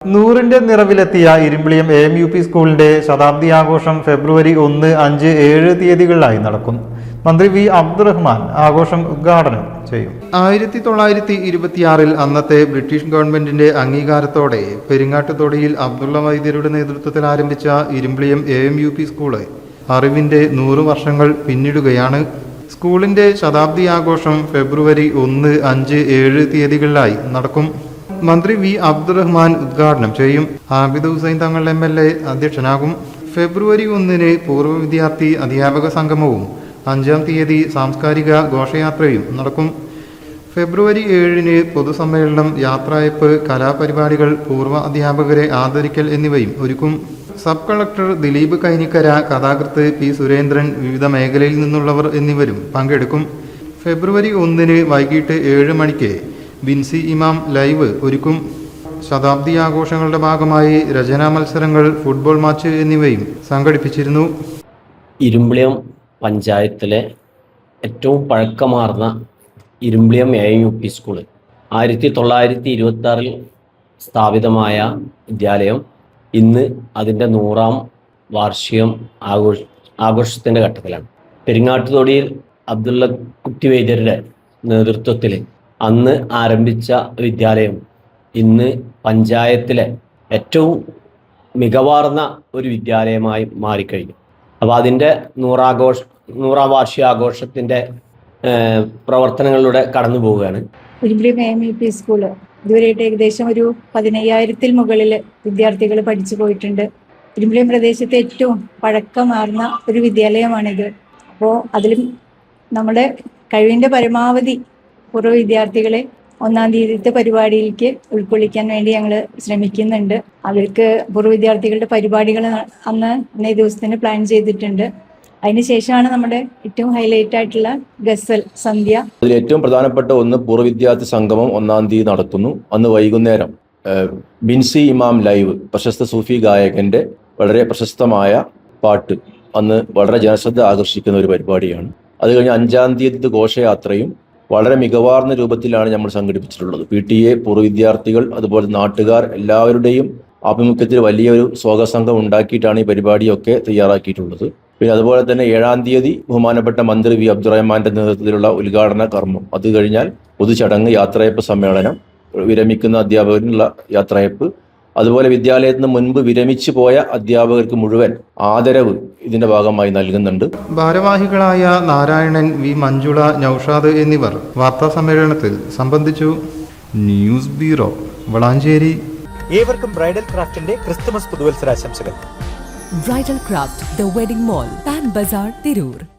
നൂറിന്റെ നിറവിലെത്തിയ Irimbiliyam A U P സ്കൂളിന്റെ ശതാബ്ദി ആഘോഷം ഫെബ്രുവരി ഒന്ന് അഞ്ച് ഏഴ് തീയതികളിലായി നടക്കും. മന്ത്രി വി അബ്ദുറഹ്മാൻ ആഘോഷം ഉദ്ഘാടനം ചെയ്യും. ആയിരത്തി തൊള്ളായിരത്തി ഇരുപത്തിയാറിൽ അന്നത്തെ ബ്രിട്ടീഷ് ഗവൺമെന്റിന്റെ അംഗീകാരത്തോടെ പെരിങ്ങാട്ടുതൊടിയിൽ അബ്ദുള്ള വൈദ്യരുടെ നേതൃത്വത്തിൽ ആരംഭിച്ച Irimbiliyam A M U P school അറിവിന്റെ നൂറ് വർഷങ്ങൾ പിന്നിടുകയാണ്. സ്കൂളിന്റെ ശതാബ്ദി ആഘോഷം ഫെബ്രുവരി ഒന്ന് അഞ്ച് ഏഴ് തീയതികളിലായി നടക്കും. മന്ത്രി വി അബ്ദുറഹ്മാൻ ഉദ്ഘാടനം ചെയ്യും. Abid Hussain Thangal M L A അധ്യക്ഷനാകും. ഫെബ്രുവരി ഒന്നിന് പൂർവ വിദ്യാർത്ഥി അധ്യാപക സംഗമവും അഞ്ചാം തീയതി സാംസ്കാരിക ഘോഷയാത്രയും നടക്കും. ഫെബ്രുവരി ഏഴിന് പൊതുസമ്മേളനം യാത്രയപ്പ് കലാപരിപാടികൾ പൂർവ അധ്യാപകരെ ആദരിക്കൽ എന്നിവയും ഒരുക്കും. സബ് കളക്ടർ ദിലീപ് കൈനിക്കര കഥാകൃത്ത് പി സുരേന്ദ്രൻ വിവിധ മേഖലയിൽ നിന്നുള്ളവർ എന്നിവരും പങ്കെടുക്കും. ഫെബ്രുവരി ഒന്നിന് വൈകിട്ട് ഏഴ് മണിക്ക് ബിൻസി ഇമാം ലൈവ് ഒരുക്കും ശതാബ്ദി ആഘോഷങ്ങളുടെ ഭാഗമായി രചനാ മത്സരങ്ങൾ ഫുട്ബോൾ മാച്ച് എന്നിവയും സംഘടിപ്പിച്ചിരുന്നു. ഇരുമ്പിളിയം പഞ്ചായത്തിലെ ഏറ്റവും പഴക്കമാർന്ന Irimbiliyam A U P school ആയിരത്തി തൊള്ളായിരത്തി ഇരുപത്തി ആറിൽ സ്ഥാപിതമായ വിദ്യാലയം ഇന്ന് അതിന്റെ നൂറാം വാർഷികം ആഘോഷ ആഘോഷത്തിന്റെ ഘട്ടത്തിലാണ്. പെരിങ്ങാട്ടുതൊടിയിൽ അബ്ദുള്ള കുട്ടി വൈദ്യരുടെ നേതൃത്വത്തിൽ അന്ന് ആരംഭിച്ച വിദ്യാലയം ഇന്ന് പഞ്ചായത്തിലെ ഏറ്റവും മികവാർന്ന ഒരു വിദ്യാലയമായി മാറിക്കഴിഞ്ഞു. അപ്പോൾ അതിന്റെ നൂറാഘോഷ നൂറാം വാർഷികാഘോഷത്തിന്റെ പ്രവർത്തനങ്ങളിലൂടെ കടന്നു പോവുകയാണ്. സ്കൂൾ. ഇതുവരെയായിട്ട് ഏകദേശം ഒരു പതിനയ്യായിരത്തിൽ മുകളിൽ വിദ്യാർത്ഥികൾ പഠിച്ചു പോയിട്ടുണ്ട്. ഉരുമ്പിളിയം പ്രദേശത്തെ ഏറ്റവും പഴക്കമാർന്ന ഒരു വിദ്യാലയമാണിത്. അപ്പോൾ അതിലും നമ്മുടെ കഴിവിന്റെ പരമാവധി പൂർവ വിദ്യാർത്ഥികളെ ഒന്നാം തീയതിത്തെ പരിപാടിയിലേക്ക് ഉൾക്കൊള്ളിക്കാൻ വേണ്ടി ഞങ്ങൾ ശ്രമിക്കുന്നുണ്ട്. അവർക്ക് പൂർവ വിദ്യാർത്ഥികളുടെ പരിപാടികൾ അന്ന് അന്നേ ദിവസത്തിന് പ്ലാൻ ചെയ്തിട്ടുണ്ട്. അതിനുശേഷമാണ് നമ്മുടെ ഏറ്റവും ഹൈലൈറ്റ് ആയിട്ടുള്ള ഗസൽ സന്ധ്യ. അതിൽ ഏറ്റവും പ്രധാനപ്പെട്ട ഒന്ന് പൂർവ വിദ്യാർത്ഥി സംഗമം ഒന്നാം തീയതി നടത്തുന്നു അന്ന് വൈകുന്നേരം ബിൻസി ഇമാം ലൈവ് പ്രശസ്ത സൂഫി ഗായകന്റെ വളരെ പ്രശസ്തമായ പാട്ട് അന്ന് വളരെ ജനശ്രദ്ധ ആകർഷിക്കുന്ന ഒരു പരിപാടിയാണ്. അത് കഴിഞ്ഞ് അഞ്ചാം തീയതി ഘോഷയാത്രയും വളരെ മികവാർന്ന രൂപത്തിലാണ് നമ്മൾ സംഘടിപ്പിച്ചിട്ടുള്ളത്. പി ടി എ പൂർവ വിദ്യാർത്ഥികൾ അതുപോലെ നാട്ടുകാർ എല്ലാവരുടെയും ആഭിമുഖ്യത്തിൽ വലിയൊരു സ്വാഗതസംഘം ഉണ്ടാക്കിയിട്ടാണ് ഈ പരിപാടിയൊക്കെ തയ്യാറാക്കിയിട്ടുള്ളത്. പിന്നെ അതുപോലെ തന്നെ ഏഴാം തീയതി ബഹുമാനപ്പെട്ട മന്ത്രി വി. അബ്ദുറഹ്മാന്റെ നേതൃത്വത്തിലുള്ള ഉദ്ഘാടന കർമ്മം. അത് കഴിഞ്ഞാൽ പൊതുചടങ്ങ് യാത്രയപ്പ് സമ്മേളനം വിരമിക്കുന്ന അധ്യാപകനുള്ള യാത്രയപ്പ് അതുപോലെ വിദ്യാലയത്തിന് മുൻപ് വിരമിച്ചു പോയ അധ്യാപകർക്ക് മുഴുവൻ ആദരവ് ഇതിന്റെ ഭാഗമായി നൽകുന്നുണ്ട്. ഭാരവാഹികളായ നാരായണൻ വി. മഞ്ജുള നൌഷാദ് എന്നിവർ വാർത്താ സമ്മേളനത്തിൽ സംബന്ധിച്ചു. News bureau Valanchery. ഏവർക്കും ബ്രൈഡൽ ക്രാഫ്റ്റിന്റെ Christmas പുതുവത്സരാശംസകൾ. Bridal craft the wedding mall Pan Bazar Tirur.